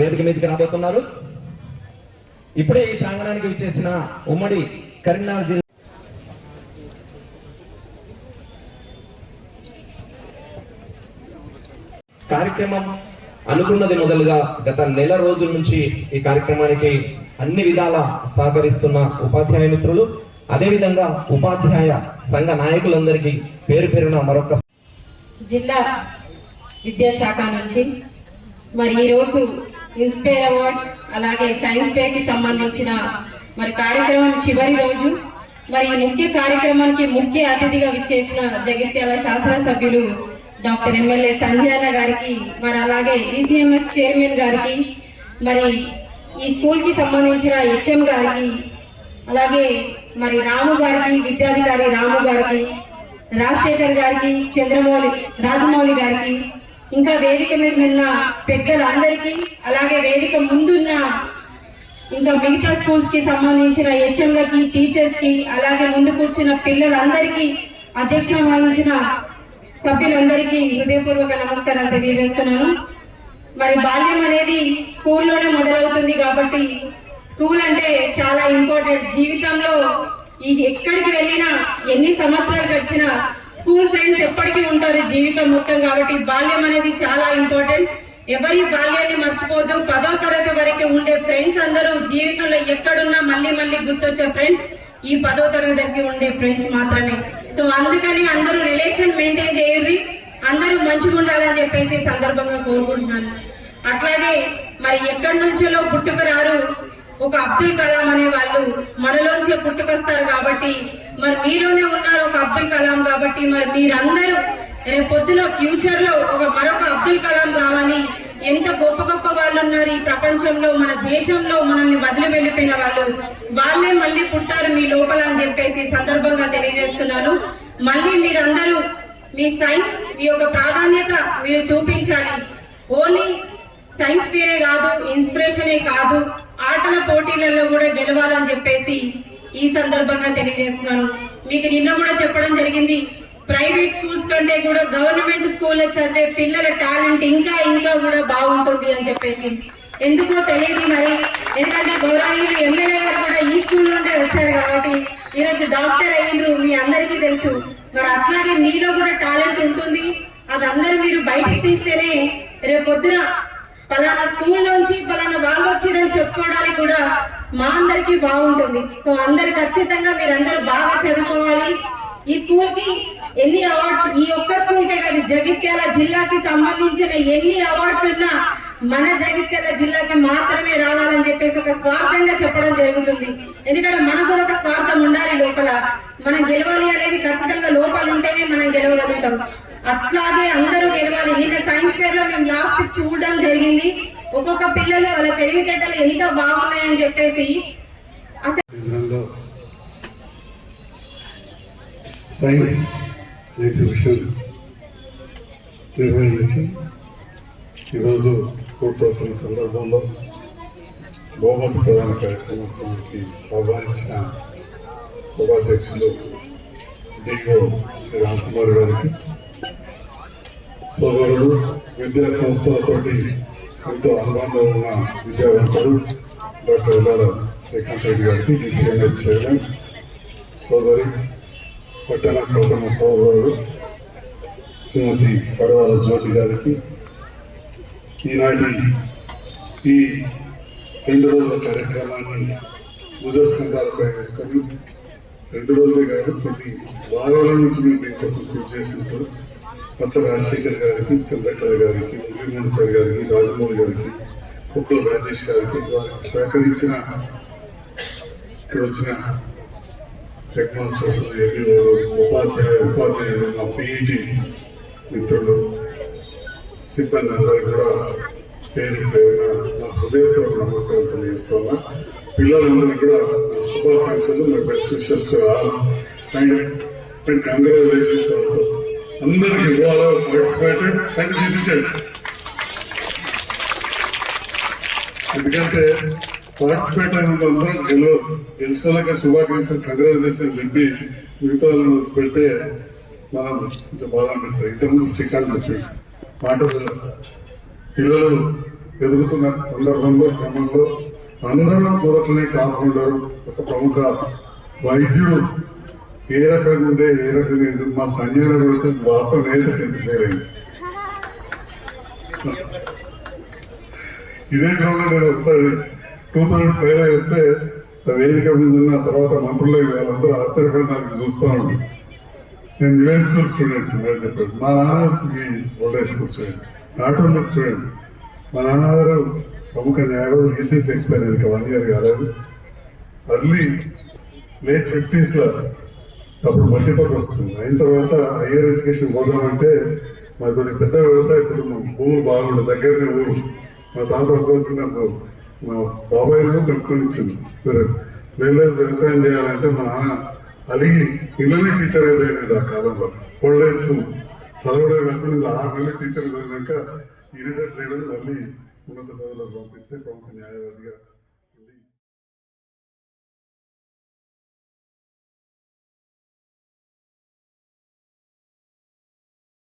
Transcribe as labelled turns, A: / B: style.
A: వేదిక మీదకి రాబోతున్నారు. ఇప్పుడే ఈ ప్రాంగణానికి విచ్చేసిన ఉమ్మడి కరీంనగర్ జిల్లా కార్యక్రమం అనుకున్నది మొదలుగా గత నెల రోజుల నుంచి ఈ కార్యక్రమానికి అన్ని విధాల సహకరిస్తున్న ఉపాధ్యాయ మిత్రులు అదేవిధంగా ఉపాధ్యాయ సంఘ నాయకులందరికీ పేరు పేరున మరొక
B: జిల్లా విద్యాశాఖ నుంచి మరి ఈరోజు ఇన్స్పైర్ అవార్డ్స్ అలాగే సైన్స్ డేకి సంబంధించిన మరి కార్యక్రమం చివరి రోజు. మరి ఈ ముఖ్య కార్యక్రమానికి ముఖ్య అతిథిగా విచ్చేసిన జగిత్యాల శాసనసభ్యులు డాక్టర్ ఎమ్మెల్యే సంజయన గారికి మరి అలాగే ఈసీఎంఎస్ చైర్మన్ గారికి మరి ఈ స్కూల్కి సంబంధించిన హెచ్ఎం గారికి అలాగే మరి రాము గారికి విద్యాధికారి రాము గారికి రాజశేఖర్ గారికి చంద్రమౌళి రాజమౌళి గారికి ఇంకా వేదిక మీద ఉన్న పెద్దలందరికీ అలాగే వేదిక ముందున్న ఇంకా మిగతా స్కూల్స్కి సంబంధించిన హెచ్ఎంలకి టీచర్స్కి అలాగే ముందు కూర్చున్న పిల్లలందరికీ అధ్యక్షత వహించిన సభ్యులందరికీ హృదయపూర్వక నమస్కారాలు తెలియజేస్తున్నాను. మరి బాల్యం అనేది స్కూల్లోనే మొదలవుతుంది కాబట్టి స్కూల్ అంటే చాలా ఇంపార్టెంట్. జీవితంలో ఈ ఎక్కడికి వెళ్ళినా ఎన్ని సంవత్సరాలు గడిచినా స్కూల్ ఫ్రెండ్స్ ఎప్పటికీ ఉంటారు జీవితం మొత్తం కాబట్టి బాల్యం అనేది చాలా ఇంపార్టెంట్. ఎవరి బాల్యాన్ని మర్చిపోద్దు పదో తరగతి వరకు ఉండే ఫ్రెండ్స్ అందరూ జీవితంలో ఎక్కడున్నా మళ్ళీ మళ్ళీ గుర్తొచ్చే ఫ్రెండ్స్. ఈ పదో తరగతికి ఉండే ఫ్రెండ్స్ మాత్రమే. సో అందుకని అందరూ రిలేషన్ మెయింటైన్ చేయండి. అందరూ మంచిగా ఉండాలని చెప్పేసి సందర్భంగా కోరుకుంటున్నాను. అట్లాగే మరి ఎక్కడి నుంచో పుట్టుకురారు ఒక అబ్దుల్ కలాం అనే వాళ్ళు మనలోంచి పుట్టుకొస్తారు కాబట్టి మరి మీలోనే ఉన్నారు ఒక అబ్దుల్ కలాం కాబట్టి మరి మీరందరూ రేపు పొద్దున ఫ్యూచర్లో ఒక మరొక అబ్దుల్ కలాం కావాలి ఎంత గొప్ప గొప్ప వాళ్ళు ఉన్నారు ఈ ప్రపంచంలో మన దేశంలో మనల్ని వదిలి వెళ్ళిపోయిన వాళ్ళు. వాళ్ళే మళ్ళీ పుట్టారు మీ లోపల అని చెప్పేసి సందర్భంగా తెలియజేస్తున్నాను. మళ్ళీ మీరందరూ మీ సైన్స్ మీ యొక్క ప్రాధాన్యత మీరు చూపించాలి. ఓన్లీ సైన్స్ ఫేరే కాదు ఇన్స్పిరేషనే కాదు. ఆటల పోటీలలో కూడా గెలవాలని చెప్పేసి ఈ సందర్భంగా తెలియజేస్తున్నాను. మీకు నిన్న కూడా చెప్పడం జరిగింది ప్రైవేట్ స్కూల్స్ కంటే కూడా గవర్నమెంట్ స్కూల్లో చదివే పిల్లల టాలెంట్ ఇంకా ఇంకా కూడా బాగుంటుంది అని చెప్పేసి. ఎందుకో తెలియదు మరి. ఎందుకంటే గౌరవనీయులు ఎమ్మెల్యే గారు కూడా ఈ స్కూల్ నుండే వచ్చారు కాబట్టి ఈరోజు డాక్టర్ అయ్యిండ్రు మీ అందరికీ తెలుసు. మరి అట్లాగే మీలో కూడా టాలెంట్ ఉంటుంది. అది అందరూ మీరు బయటకు తీస్తేనే రేపు ఫలానా పలానా స్కూల్ నుంచి పలానా వాళ్ళు వచ్చిరని చెప్పుకోవడానికి కూడా మా అందరికి బాగుంటుంది. సో అందరు ఖచ్చితంగా మీరందరూ బాగా చదువుకోవాలి. ఈ స్కూల్కి ఎన్ని అవార్డ్స్ ఈ ఒక్క స్కూల్ కే కాదు జగిత్యాల జిల్లాకి సంబంధించిన ఎన్ని అవార్డ్స్ ఉన్నా మన జగిత్యాల జిల్లాకి మాత్రమే రావాలని చెప్పేసి ఒక స్వార్థంగా చెప్పడం జరుగుతుంది. ఎందుకంటే మనకు కూడా ఒక స్వార్థం ఉండాలి లోపల. మనం గెలవాలి అనేది ఖచ్చితంగా లోపాలు ఉంటేనే మనం గెలవగలుగుతాం. అట్లాగే అందరూ గెలవాలి నిన్న సైన్స్ ఫేర్లో మేము లాస్ట్ చూడడం జరిగింది. ఒక్కొక్క పిల్లలు వాళ్ళ తెలివితేటలు ఎంత బాగున్నాయని చెప్పేసి
C: సైన్స్ ఎగ్జిబిషన్ నిర్వహించి ఈరోజు పూర్తవుతున్న సందర్భంలో బహుమతి ప్రధాన కార్యక్రమానికి ఆహ్వానించిన సభాధ్యక్షులు డిఓ శ్రీ రామ్ కుమార్ గారికి సోదరుడు విద్యా సంస్థలతోటి ఎంతో అనుబంధం ఉన్న విద్యావంతుడు డాక్టర్ ఉల్లాల శ్రీకాంత్ రెడ్డి గారికి డిసిఎంఎస్ చైర్మన్ సోదరి పట్టణ ప్రథమ పౌరుడు శ్రీమతి పడవాల జ్యోతి గారికి ఈనాటి ఈ రెండు రోజుల కార్యక్రమాన్ని భుజస్కంధాలపై వేసుకొని రెండు రోజులే కాదు కొన్ని వారాల నుంచి మేము దీనికోసం కృషి చేసినప్పుడు పచ్చ రాజశేఖర్ గారికి చంద్రకళ గారికి మురళీమోహన్ గారికి రాజమౌళి గారికి కుక్కల రాజేష్ గారికి వారికి సహకరించిన ఇక్కడ వచ్చిన హెడ్ మాస్టర్స్ ఎల్ఈఓలు, ఉపాధ్యాయ ఉపాధ్యాయులు మా పిఈటి మిత్రులు సిబ్బంది అందరూ కూడా పేరు పేరున నా హృదయపూర్వక నమస్కారం తెలియజేస్తున్నా పిల్లలందరూ కూడా నా శుభాకాంక్షలు నా best wishes and and congratulations also అందరికి ఇవాళ పార్టిసిపేటెడ్ అండ్ విజిటెడ్ ఎందుకంటే పార్టిసిపేట్ అయిన అందరం గెలవరు గెలిచేలాగా శుభాకాంక్షలు కంగ్రాచులేషన్స్ చెప్పి మిగతా పెడితే మనం కొంచెం బాధ అనిపిస్తుంది. ఇంతకుముందు శ్రీకాంత్ చెప్పాడు. మాటలు పిల్లలు ఎదుగుతున్న సందర్భంలో క్రమంలో అందరూ మొదట్లోనే కాకుండా ఒక ప్రముఖ వైద్యుడు ఏ రకంగా ఉండే ఏ రకంగా ఎందుకు మా సంజయ్ కొడితే వాస్తవం లేదు టెన్త్ పేరైంది ఇదే క్రమంలో నేను ఒకసారి టూ థౌజండ్ ఫైవ్లో వెళ్తే వేదిక మీద ఉన్న తర్వాత మంత్రులు వాళ్ళందరూ ఆశ్చర్యపడి నాకు చూస్తూ నేను మిడిల్ స్కూల్ స్టూడెంట్ మీరు చెప్పారు. మా నాన్న old high school student not only student మా నాన్నగారు ప్రముఖ న్యాయవాదులు ఈసీసీ ఎక్స్పైర్ అయ్యారు వన్ ఇయర్ కాలేదు. అర్లీ లేట్ ఫిఫ్టీస్లో అప్పుడు మల్టీపర్పస్ వస్తుంది. అయిన తర్వాత హైయర్ ఎడ్యుకేషన్ పోదామంటే మరి కొన్ని పెద్ద వ్యవసాయ కుటుంబం భూమి బాగుండు దగ్గరనే ఊరు. మా తాత అనుకుంటున్నప్పుడు మా బాబాయ్ కట్టుకొని ఇచ్చింది రైల్వే వ్యవసాయం చేయాలంటే మా నాన్న అలిగి ఇళ్ళని టీచర్ అయిపోయింది ఆ కాలంలో. ఓల్డ్ హై స్కూల్ చదవడం కాకుండా ఆరు నెలలు టీచర్ చదివినాక ఇరిటెడ్ ట్రైడర్ మళ్ళీ ఉన్నత చదువులకు పంపిస్తే ప్రముఖ న్యాయవాదిగా